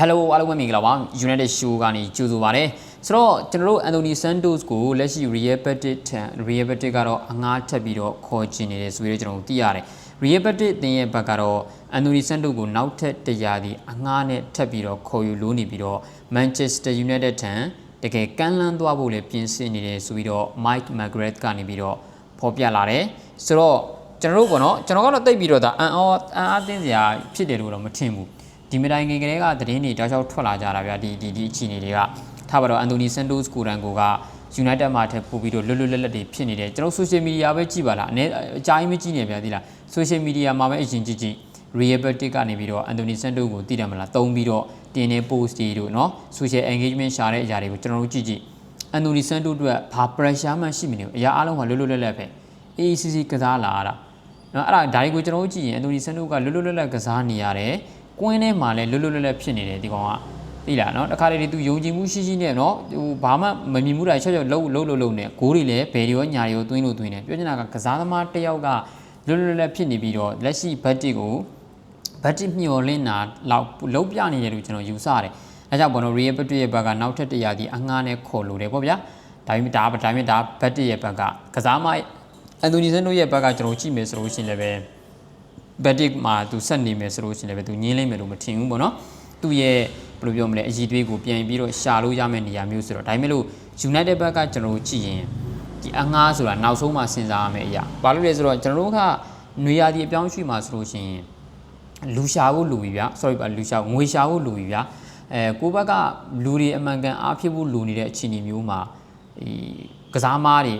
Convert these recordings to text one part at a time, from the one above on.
Hello အားလုံးပဲမင်္ဂလာပါ United Show ကနေကြိုဆိုပါရစေဆိုတော့ကျွန်တော်တို့ Anthony Santos ကိုလက်ရှိ Real Betis ထံ Real Betis ကတော့အငားထပ်ပြီးတော့ခေါ်ချင်နေတယ်ဆိုပြီးတော့ကျွန်တော်တို့သိရတယ် Real Betis တင်ရဲ့ဘက်ကတော့ Anthony Santos ကိုနောက်ထပ်တရာဒီအငားနဲ့ထပ်ပြီးတော့ခေါ်ယူလို့နေပြီးတော့ Manchester United ထံတကယ်ကမ်းလှမ်းသွားဖို့လည်းပြင်ဆင်နေတယ်ဆိုပြီးတော့ Mike McGrath ကနေပြီးတော့ဖော်ပြလာတယ်ဆိုတော့ကျွန်တော်တို့ပေါ့နော်ကျွန်တော်ကတော့တိတ်ပြီးတော့ဒါအန်အောအန်အားတင်းစရာဖြစ်တယ်လို့တော့မထင်ဘူး ဒီမတိုင်ခင်ကလေးကသတင်းတွေတောက်လျှောက်ထွက်လာကြတာဗျာဒီဒီဒီအခြေအနေတွေကထားပါတော့အန်တိုနီဆန်တိုစ်ကိုရန်ကိုက United မှာထပ်ပို့ပြီးတော့လွတ်လွတ်လပ်လပ်တွေဖြစ်နေတယ်ကျွန်တော် social media ပဲကြည့်ပါလားအနေအကြိုင်းမကြည့်နေဗျာဒီလား social media မှာပဲအရင်ကြည့်ကြည့် Real Betis ကနေပြီးတော့ Anthony Santos ကိုတည်တယ်မလားတုံးပြီးတော့တင်နေ post တွေတို့เนาะ social engagement ရှာတဲ့အရာတွေကိုကျွန်တော်တို့ကြည့်ကြည့် Anthony Santos အတွက်ဘာ pressure မှရှိမနေဘူးအရာအလုံးကလွတ်လွတ်လပ်လပ်ပဲ AACC ကစားလာတာเนาะအဲ့ဒါဒါတွေကိုကျွန်တော်တို့ကြည့်ရင် Anthony Santos ကလွတ်လွတ်လပ်လပ်ကစားနေရတယ် ကွင်းထဲမှာလည်းလွတ်လွတ်လပ်လပ်ဖြစ်နေတယ်ဒီကောင်ကသိလားနော်တခါလေဒီသူယုံကြည်မှုရှိရှိနဲ့နော်ဟိုဘာမှမမြင်မှုတာချော့ချော့လှုပ်လှုပ်လှုပ်လှုပ်နေဂိုးတွေလည်းဘယ်တွေရောညာတွေရောတွင်းလို့တွင်းနေပြောချင်တာကကစားသမားတစ်ယောက်ကလွတ်လွတ်လပ်ဖြစ်နေပြီးတော့လက်ရှိဘတ်တစ်ကိုဘတ်တစ်မျောလင်းတာလောက်လှုပ်ပြနေတယ်လို့ကျွန်တော်ယူဆတယ်။ဒါကြောင့်ဘောနော်ရီရဲ့ဘတ်တစ်ရဲ့ဘက်ကနောက်ထပ်တစ်ရာဒီအငှားနဲ့ခေါ်လို့တယ်ပေါ့ဗျာ။ဒါပေမဲ့ဒါဒါပေမဲ့ဒါဘတ်တစ်ရဲ့ဘက်ကကစားမအန်တိုနီဆန်တို့ရဲ့ဘက်ကကျွန်တော်ကြည့်မယ်ဆိုလို့ရှိရင်လည်း ဘက်တစ်မှာသူဆက်နေမယ်ဆိုလို့ရှိရင်လည်းပဲသူညင်းလိမ့်မယ်လို့မထင်ဘူးပေါ့နော်သူရဲ့ဘယ်လိုပြောမလဲအည်သွေးကိုပြန်ပြီးတော့ရှာလို့ရမယ့်နေရာမျိုးဆိုတော့ဒါပေမဲ့လို့ United ဘက်ကကျွန်တော်ကြည့်ရင်ဒီအငှားဆိုတာနောက်ဆုံးမှစဉ်းစားရမယ့်အရာဘာလို့လဲဆိုတော့ကျွန်တော်တို့ကနွေရာသီအပြောင်းရွှေ့မှာဆိုလို့ရှိရင်လူရှာဖို့လူပြီဗျာ sorry ပါလူရှာငွေရှာဖို့လူပြီဗျာအဲကိုဘက်ကလူတွေအမှန်ကန်အားဖြစ်ဖို့လူနေတဲ့အခြေအနေမျိုးမှာဒီကစားမားတွေ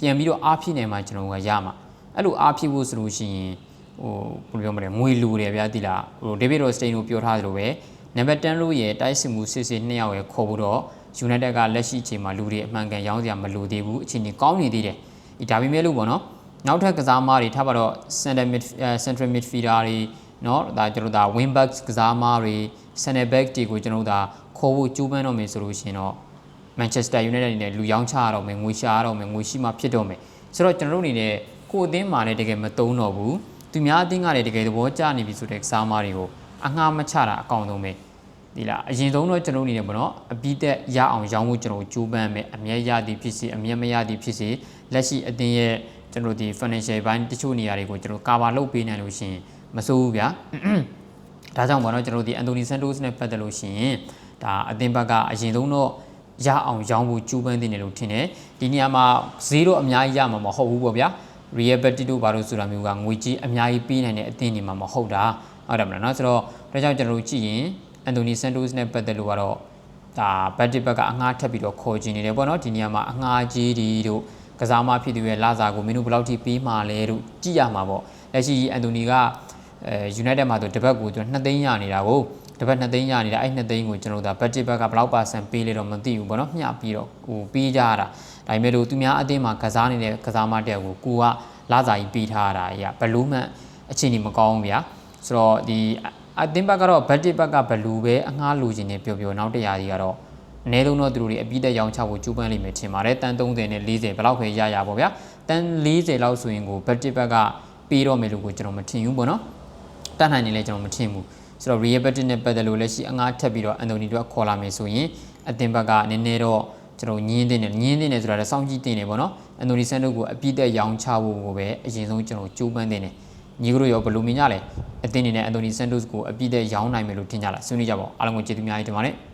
ပြန်ပြီးတော့အားဖြစ်နေမှကျွန်တော်ကရမှာအဲ့လိုအားဖြစ်ဖို့ဆိုလို့ရှိရင် ဟိုဘယ်လိုပြောမလဲငွေလူတယ်ဗျာတိလားဟိုဒေးဗစ်ရော့စတိန်ကိုပြောထားသလိုပဲနံပါတ်10လို့ရဲ့တိုက်စစ်မှုစစ်စစ်နှစ်ယောက်ရဲ့ခေါ်ဖို့တော့ United ကလက်ရှိအချိန်မှာလူတွေအမှန်ကန်ရောင်းစရာမလိုသေးဘူးအခြေအနေကောင်းနေသေးတယ်ဒီဒါပေမဲ့လို့ပေါ့နော်နောက်ထပ်ကစားမားတွေထားပါတော့ center mid central midfielder တွေเนาะဒါကျွန်တော်ဒါ wing back ကစားမားတွေ center back တွေကိုကျွန်တော်ဒါခေါ်ဖို့ကြိုးပမ်းတော့မယ်ဆိုလို့ရှိရင်တော့ Manchester United အနေနဲ့လူရောင်းချရတော့မယ်ငွေရှာရတော့မယ်ငွေရှိမှဖြစ်တော့မယ်ဆိုတော့ကျွန်တော်တို့အနေနဲ့ကိုယ်အသင်းမှာလည်းတကယ်မတုံးတော့ဘူး သူများအသင်းကလည်းတကယ်သဘောကျနေပြီဆိုတဲ့ကစားမားတွေကိုအငှားမချတာအကောင်းဆုံးပဲဒီလားအရင်ဆုံးတော့ကျွန်တော်အနေနဲ့ပေါ့နော်အပြီးသက်ရအောင်ရောင်းဖို့ကျွန်တော်ကြိုးပမ်းမယ်အမျက်ရသည်ဖြစ်စေအမျက်မရသည်ဖြစ်စေလက်ရှိအသင်းရဲ့ကျွန်တော်ဒီ financial ဘိုင်းတချို့နေရာတွေကိုကျွန်တော်ကာဗာလုပ်ပေးနိုင်လို့ရှိရင်မစိုးဘူးဗျာဒါကြောင့်ပေါ့နော်ကျွန်တော်ဒီအန်တိုနီဆန်တိုးစ်နဲ့ပတ်သက်လို့ရှိရင်ဒါအသင်းဘက်ကအရင်ဆုံးတော့ရအောင်ရောင်းဖို့ကြိုးပမ်းနေတယ်လို့ထင်တယ်ဒီနေရာမှာ0အများကြီးရမှာမဟုတ်ဘူးပေါ့ဗျာ Real Betis တို့ဘာလို့ဆိုတာမျိုးကငွေကြီးအများကြီးပေးနိုင်တဲ့အသင်းတွေမှာမဟုတ်တာဟုတ်တယ်မလားเนาะဆိုတော့ဒါကြောင့်ကျွန်တော်တို့ကြည့်ရင်အန်တိုနီဆန်တိုးစ်နဲ့ပတ်သက်လို့ကတော့ဒါဘတ်တစ်ဘက်ကအငှားထပ်ပြီးတော့ခေါ်ချင်နေတယ်ပေါ့နော်ဒီနေရာမှာအငှားကြီးတွေတို့ကစားမဖြစ်သူရဲ့လာစာကိုမင်းတို့ဘယ်လောက်ထိပေးမှလဲတို့ကြည့်ရမှာပေါ့လက်ရှိအန်တိုနီကအဲ United မှာဆိုတပတ်ကိုသူ2သိန်းရနေတာကိုတပတ်2သိန်းရနေတာအဲ့2သိန်းကိုကျွန်တော်တို့ဒါဘတ်တစ်ဘက်ကဘယ်လောက်ပါဆန်ပေးလဲတော့မသိဘူးပေါ့နော်မျှပြီးတော့ဟိုပေးကြရတာ ဒါပေမဲ့လို့သူများအသင်းမှာကစားနေတဲ့ကစားမတက်ကိုကိုကလာစာကြီးပေးထားတာကြီးဘလို့မှအခြေအနေမကောင်းဘူးဗျာဆိုတော့ဒီအသင်းဘက်ကတော့ဘတ်တစ်ဘက်ကဘလူပဲအငှားလူချင်းနေပျော်ပျော်နောက်တရားကြီးကတော့အနည်းဆုံးတော့သူတို့တွေအပြည့်တက်ရောင်းချဖို့ကြိုးပမ်းလိမ့်မယ်ထင်ပါတယ်တန်30နဲ့40ဘယ်လောက်ပဲရရပါဗျာတန်40လောက်ဆိုရင်ကိုဘတ်တစ်ဘက်ကပေးတော့မယ်လို့ကိုကျွန်တော်မထင်ဘူးပေါ့နော်တတ်နိုင်နေလဲကျွန်တော်မထင်ဘူးဆိုတော့ Real Betis နဲ့ပတ်သက်လို့လက်ရှိအငှားထပ်ပြီးတော့အန်တိုနီတို့ခေါ်လာမယ်ဆိုရင်အသင်းဘက်ကနည်းနည်းတော့ ကျွန်တော်ညင်းတင်တယ်ညင်းတင်တယ်ဆိုတာလည်းစောင့်ကြည့်တင်တယ်ပေါ့နော်အန်တိုနီဆန်တို့ကိုအပြည့်တက်ရောင်းချဖို့ကိုပဲအရင်ဆုံးကျွန်တော်ကြိုးပမ်းတင်တယ်ညီကတို့ရောဘယ်လိုမြင်ကြလဲအသင်းအနေနဲ့အန်တိုနီဆန်တိုစ်ကိုအပြည့်တက်ရောင်းနိုင်မယ်လို့ထင်ကြလားဆွေးနွေးကြပါဦးအားလုံးကိုကျေးဇူးများကြီးတင်ပါတယ်